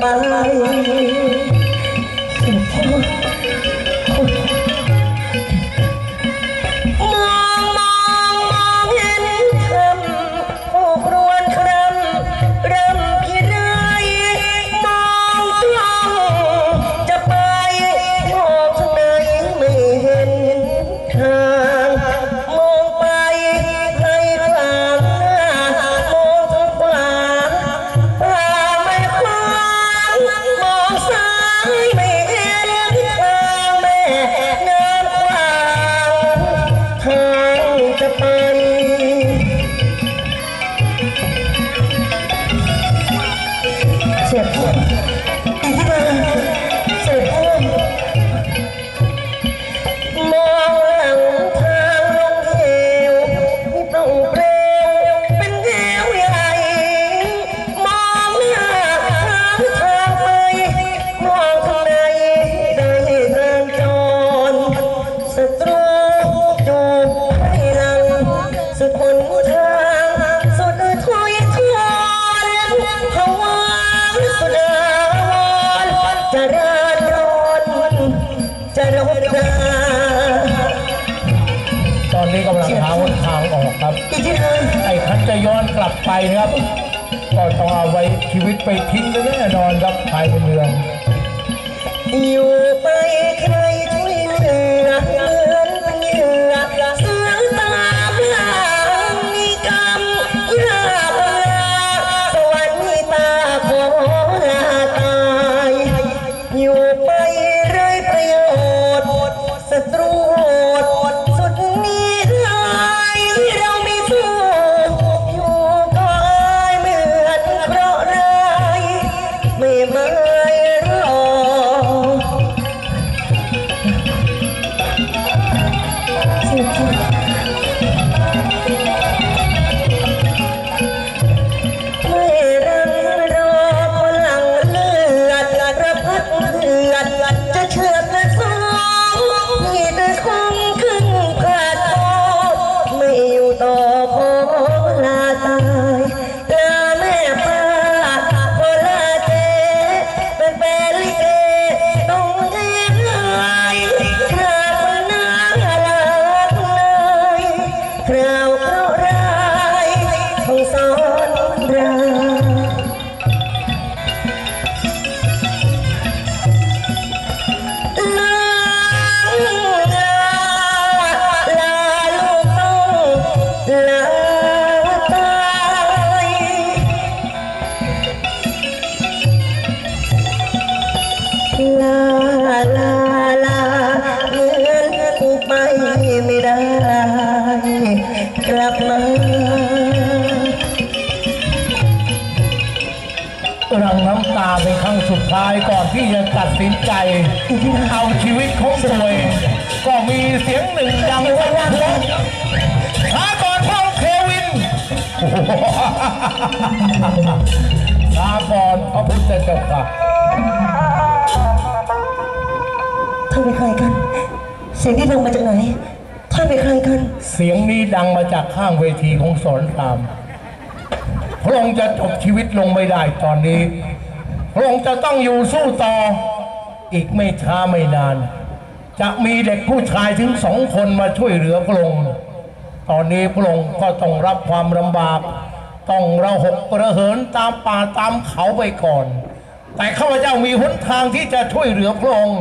ไเครับไอ้คันจะย้อนกลับไปนะครับ ก็ต้องเอาไว้ชีวิตไปทิ้งแน่นอนครับภายในเมือง อยู่ไปแค กลับมารังน้ำตาเป็นครั้งสุดท้ายก่อนที่จะตัดสินใจ เอาชีวิตของตัวเองก็มีเสียงหนึ่งดังว่าช้าก่อนพ่อเควินช้าก่อนพระพุทธเจ้าค่ะท่านเป็นใครกัน เสียงที่ดังมาจากไหน ท่านเป็นใครกัน เสียงนี้ดังมาจากข้างเวทีของสอนราม พระองค์จะจบชีวิตลงไม่ได้ตอนนี้ พระองค์จะต้องอยู่สู้ต่อ อีกไม่ช้าไม่นาน จะมีเด็กผู้ชายถึงสองคนมาช่วยเหลือพระองค์ ตอนนี้พระองค์ก็ต้องรับความลำบาก ต้องระหกระเหินตามป่าตามเขาไปก่อน แต่ข้าพเจ้ามีหนทางที่จะช่วยเหลือพระองค์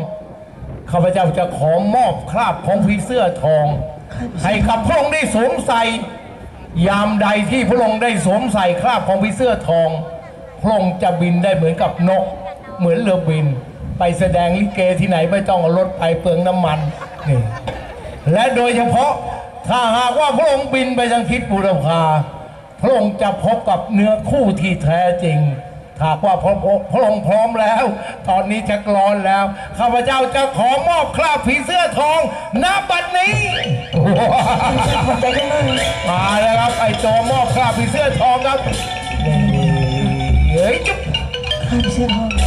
ข้าพเจ้าจะขอมอบคราบของผีเสื้อทอง ให้กับพระองค์ได้สวมใส่ ยามใดที่พระองค์ได้สวมใส่คราบของผีเสื้อทองพระองค์จะบินได้เหมือนกับนก เหมือนเรือบิน ไปแสดงลิเกที่ไหนไม่ต้องเอารถไปเปลืองน้ำมันนี่และโดยเฉพาะถ้าหากว่าพระองค์บินไปทางทิศบุรพาพระองค์จะพบกับเนื้อคู่ที่แท้จริง หากว่าพระพระองค์พร้อมแล้ว ตอนนี้จะกรอนแล้ว ข้าพเจ้าจะขอมอบคราบผีเสื้อทองณบัดนี้ขอบใจกันมากมาแล้วครับ ไอ้โจมอบคราบผีเสื้อทองครับเฮ้ยจุ๊บข้าไม่เชื่อพ่อ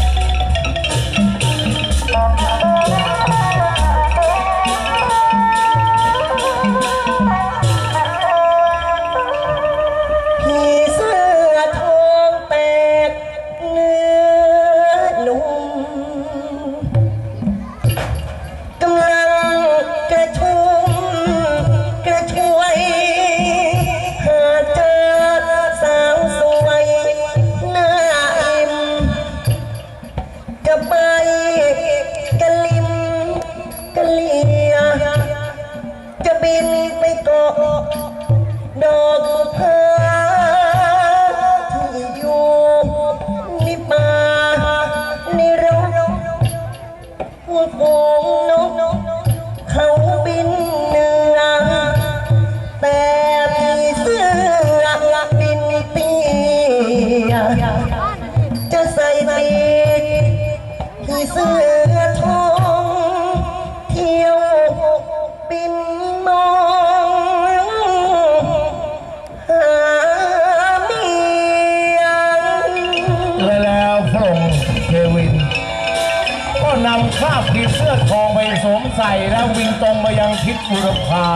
นำคราบผีเสื้อทองไปสวมใส่แล้ววิ่งตรงมายังทิศบุรพา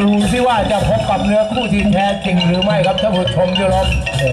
ดูสิว่าจะพบกับเนื้อคู่ที่แท้จริงหรือไม่ครับท่านผู้ชมที่รับ